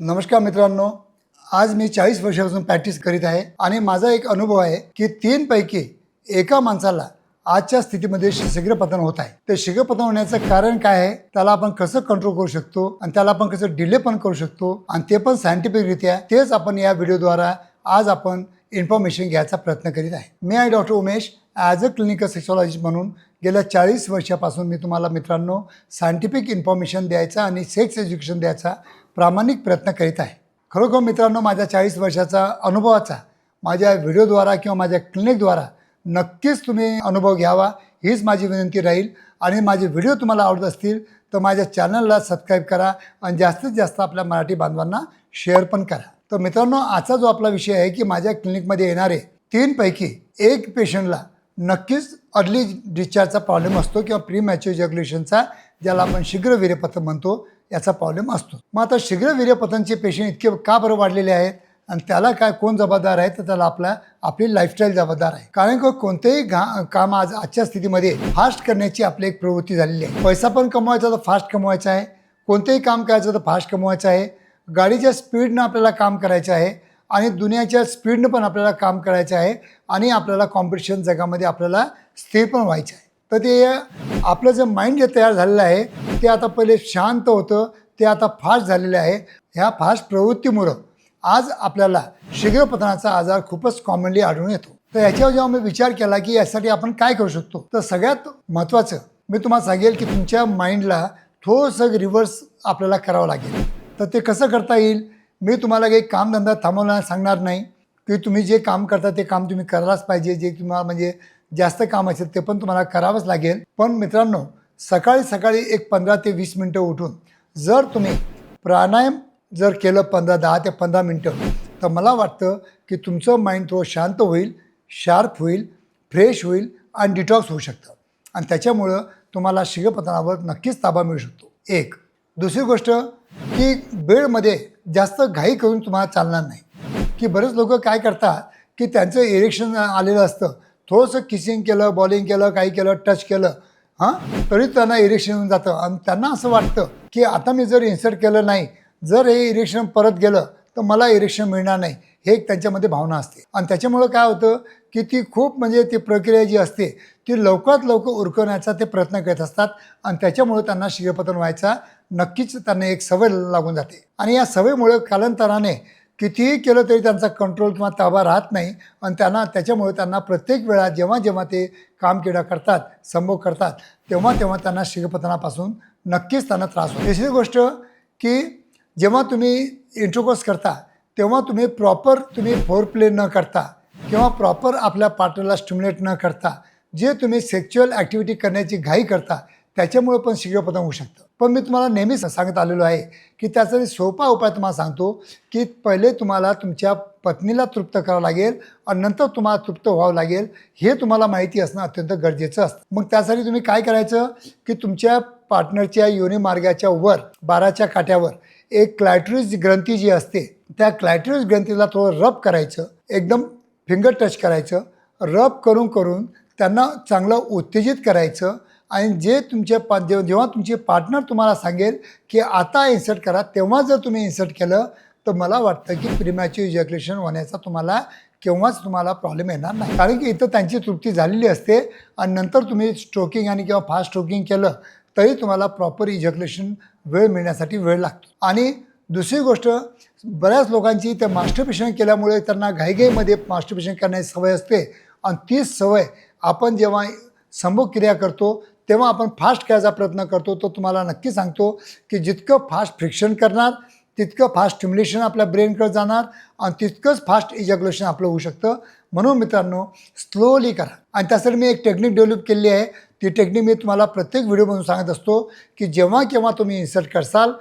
नमस्कार मित्रांनो आज मी चाळीस वर्षापासून प्रॅक्टिस करीत आहे आणि माझा एक अनुभव आहे की तीन पैकी एका माणसाला आजच्या स्थितीमध्ये शीघ्रपतन होत आहे. ते शीघ्रपतन होण्याचं कारण काय आहे? त्याला आपण कसं कंट्रोल करू शकतो? आणि त्याला आपण कसं डिले पण करू शकतो? आणि ते पण सायंटिफिकरित्या तेच आपण या व्हिडिओद्वारा आज आपण इन्फॉर्मेशन घ्यायचा प्रयत्न करीत आहे. मी आहे doctor Umesh as a clinical sexologist म्हणून गेल्या चाळीस वर्षापासून मी तुम्हाला मित्रांनो सायंटिफिक इन्फॉर्मेशन द्यायचा आणि सेक्स एज्युकेशन द्यायचा प्रामाणिक प्रयत्न करीत आहे. खरोखर मित्रांनो माझ्या चाळीस वर्षाचा अनुभवाचा माझ्या व्हिडिओद्वारा किंवा माझ्या क्लिनिकद्वारा नक्कीच तुम्ही अनुभव घ्यावा हीच माझी विनंती राहील. आणि माझे व्हिडिओ तुम्हाला आवडत असतील तर माझ्या चॅनलला सबस्क्राईब करा आणि जास्तीत जास्त आपल्या मराठी बांधवांना शेअर पण करा. तर मित्रांनो आजचा जो आपला विषय आहे की माझ्या क्लिनिकमध्ये येणारे तीनपैकी एक पेशंटला नक्कीच अर्ली डिस्चार्जचा प्रॉब्लेम असतो किंवा प्री मॅच्युअर जग्युलेशनचा ज्याला आपण शीघ्र वीर्यपतन म्हणतो. याचा प्रॉब्लेम असतो. मग आता शीघ्र वीर्यपतनचे पेशंट इतके का बरं वाढलेले आहेत? आणि त्याला काय कोण जबाबदार आहे? तर त्याला आपला आपली लाईफस्टाईल जबाबदार आहे. कारण की कोणतेही घा काम आज आजच्या स्थितीमध्ये फास्ट करण्याची आपली एक प्रवृत्ती झालेली आहे. पैसा पण कमवायचा तर फास्ट कमवायचा आहे. कोणतेही काम करायचं तर फास्ट कमवायचं आहे. गाडीच्या स्पीडनं आपल्याला काम करायचं आहे. आणि दुनियाच्या स्पीडनं पण आपल्याला काम करायचं आहे. आणि आपल्याला कॉम्पिटिशन जगामध्ये आपल्याला स्थिर पण व्हायचं आहे. तर ते आपलं जे माइंड जे तयार झालेलं आहे ते आता पहिले शांत होतं ते आता फास्ट झालेलं आहे. ह्या फास्ट प्रवृत्तीमुळं आज आपल्याला शीघ्रपतनाचा आजार खूपच कॉमनली आढळून येतो. तर याच्यावर जेव्हा मी विचार केला की यासाठी आपण काय करू शकतो तर सगळ्यात महत्त्वाचं मी तुम्हाला सांगेल की तुमच्या माइंडला थोडंसं रिव्हर्स आपल्याला करावं लागेल. तर ते कसं करता येईल मी तुम्हाला काही कामधंदा थांबवला सांगणार नाही. की तुम्ही जे काम करता ते काम तुम्ही करायलाच पाहिजे. जे तुम्हाला म्हणजे जास्त काम असेल ते पण तुम्हाला करावंच लागेल. पण मित्रांनो सकाळी सकाळी एक पंधरा ते वीस मिनटं उठून जर तुम्ही प्राणायाम जर केलं पंधरा दहा ते पंधरा मिनटं तर मला वाटतं की तुमचं माइंड थोडं शांत होईल शार्प होईल फ्रेश होईल आणि डिटॉक्स होऊ शकतं. आणि त्याच्यामुळं तुम्हाला शिगपतनावर नक्कीच ताबा मिळू शकतो. एक. दुसरी गोष्ट की बेडमध्ये जास्त घाई करून तुम्हाला चालणार नाही. की बरेच लोक काय करतात की त्यांचं इरेक्शन आलेलं असतं. थोडंसं किसिंग केलं बॉलिंग केलं काही केलं टच केलं हां? तरी त्यांना इरेक्शन येऊन जातं. आणि त्यांना असं वाटतं की आता मी जर इन्सर्ट केलं नाही जर हे इरेक्शन परत गेलं तर मला इरेक्शन मिळणार नाही. हे एक त्यांच्यामध्ये भावना असते. आणि त्याच्यामुळं काय होतं की ती खूप म्हणजे ती प्रक्रिया जी असते ती लवकरात लवकर उरकवण्याचा ते प्रयत्न करत असतात. आणि त्याच्यामुळं त्यांना शिरपतन व्हायचा नक्कीच त्यांना एक सवय लागून जाते. आणि या सवयीमुळं कालांतराने कितीही केलं तरी त्यांचा कंट्रोल किंवा ताबा राहत नाही. आणि त्यांना त्याच्यामुळे त्यांना प्रत्येक वेळा जेव्हा जेव्हा ते काम किडा करतात संभोग करतात तेव्हा तेव्हा त्यांना शिगपतनापासून नक्कीच त्यांना त्रास होतो. दुसरी गोष्ट की जेव्हा तुम्ही इंट्रोकोर्स करता तेव्हा तुम्ही प्रॉपर तुम्ही फोर प्ले न करता किंवा प्रॉपर आपल्या पार्टनरला स्टिम्युलेट न करता जे तुम्ही सेक्च्युअल ॲक्टिव्हिटी करण्याची घाई करता त्याच्यामुळे पण शीघ्रपतन होऊ शकतं. पण मी तुम्हाला नेहमीच सांगत आलेलो आहे की त्याचा सोपा उपाय तुम्हाला सांगतो की पहिले तुम्हाला तुमच्या पत्नीला तृप्त करावं लागेल आणि नंतर तुम्हाला तृप्त व्हावं लागेल हे तुम्हाला माहिती असणं अत्यंत गरजेचं असतं. मग त्यासाठी तुम्ही काय करायचं की तुमच्या पार्टनरच्या योनी मार्गाच्या वर बाराच्या काट्यावर एक क्लायट्रिज ग्रंथी जी असते त्या क्लायट्रिज ग्रंथीला थोडं रब करायचं एकदम फिंगर टच करायचं रब करून करून त्यांना चांगलं उत्तेजित करायचं आणि जे तुमचे पा जेव्हा जेव्हा तुमचे पार्टनर तुम्हाला सांगेल की आता इन्सर्ट करा तेव्हा जर तुम्ही इन्सर्ट केलं तर मला वाटतं की प्रिमॅच्युअर इजॅक्युलेशन होण्याचा तुम्हाला केव्हाच तुम्हाला प्रॉब्लेम येणार नाही. कारण की इथं त्यांची तृप्ती झालेली असते आणि नंतर तुम्ही स्ट्रोकिंग आणि किंवा फास्ट स्ट्रोकिंग केलं तरी तुम्हाला प्रॉपर इजॅक्युलेशन वेळ मिळण्यासाठी वेळ लागतो. आणि दुसरी गोष्ट बऱ्याच लोकांची त्या मास्टरपेशन केल्यामुळे त्यांना घाईघाईमध्ये मास्टरपेशन करण्याची सवय असते. आणि तीच सवय आपण जेव्हा संभोग क्रिया करतो तेव्हा आपण फास्ट करायचा प्रयत्न करतो तो तुम्हाला नक्की सांगतो की जितकं फास्ट फ्रिक्शन करणार तितकं फास्ट स्टिम्युलेशन आपल्या ब्रेनकडे जाणार आणि तितकंच फास्ट इजॅग्युलेशन आपलं होऊ शकतं. म्हणून मित्रांनो स्लोली करा. आणि त्यासाठी मी एक टेक्निक डेव्हलप केली आहे. ती टेक्निक मी तुम्हाला प्रत्येक व्हिडिओमधून सांगत असतो की जेव्हा केव्हा तुम्ही इन्सर्ट करसाल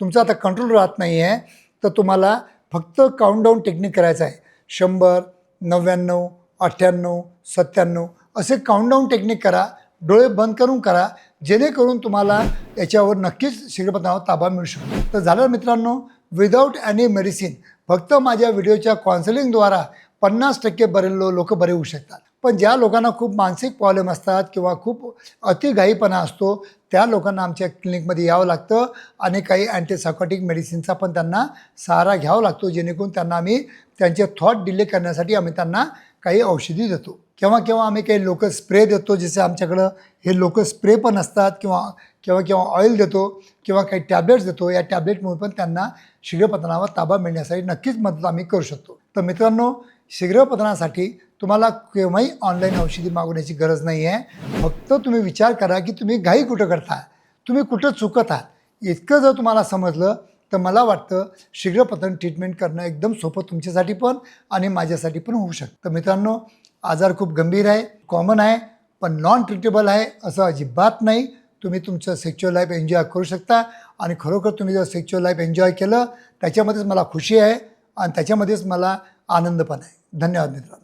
तुमचा आता कंट्रोल राहत नाही आहे तर तुम्हाला फक्त काउंटडाऊन टेक्निक करायचं आहे. शंभर नव्याण्णव अठ्ठ्याण्णव सत्त्याण्णव असे काउंटडाऊन टेक्निक करा. डोळे बंद करून करा जेणेकरून तुम्हाला याच्यावर नक्कीच शीघ्रपणावर ताबा मिळू शकतो. तर झालं मित्रांनो विदाऊट एनी मेडिसिन फक्त माझ्या व्हिडिओच्या कॉन्सलिंगद्वारा पन्नास टक्के बरेलो लोक बरे होऊ शकतात. पण ज्या लोकांना खूप मानसिक प्रॉब्लेम असतात किंवा खूप अतिघाईपणा असतो त्या लोकांना आमच्या क्लिनिकमध्ये यावं लागतं आणि काही अँटीसायकॉटिक मेडिसिनचा पण त्यांना सहारा घ्यावा लागतो जेणेकरून त्यांना आम्ही त्यांचे थॉट डिले करण्यासाठी आम्ही त्यांना काही औषधी देतो. केव्हा केव्हा आम्ही काही लोकल स्प्रे देतो जसे आमच्याकडं हे लोकल स्प्रे पण असतात किंवा किंवा किंवा ऑइल देतो किंवा काही टॅब्लेट्स देतो या टॅब्लेटमुळे पण त्यांना शीघ्रपतनावर ताबा मिळण्यासाठी नक्कीच मदत आम्ही करू शकतो. तर मित्रांनो शीघ्रपतनासाठी तुम्हाला केव्हाही ऑनलाईन औषधी मागवण्याची गरज नाही आहे फक्त तुम्ही विचार करा की तुम्ही घाई कुठं करता? तुम्ही कुठं चुकत आहात? इतकं जर तुम्हाला समजलं तर मला वाटतं शीघ्रपतन ट्रीटमेंट करणं एकदम सोपं तुमच्यासाठी पण आणि माझ्यासाठी पण होऊ शकतं. मित्रांनो आजार खूप गंभीर आहे कॉमन आहे पण नॉन ट्रिटेबल आहे असं अजिबात नाही. तुम्ही तुमचं सेक्च्युअल लाईफ एन्जॉय करू शकता आणि खरोखर तुम्ही जर सेक्च्युअल लाईफ एन्जॉय केलं त्याच्यामध्येच मला खुशी आहे आणि त्याच्यामध्येच मला आनंद पण आहे. धन्यवाद मित्रांनो.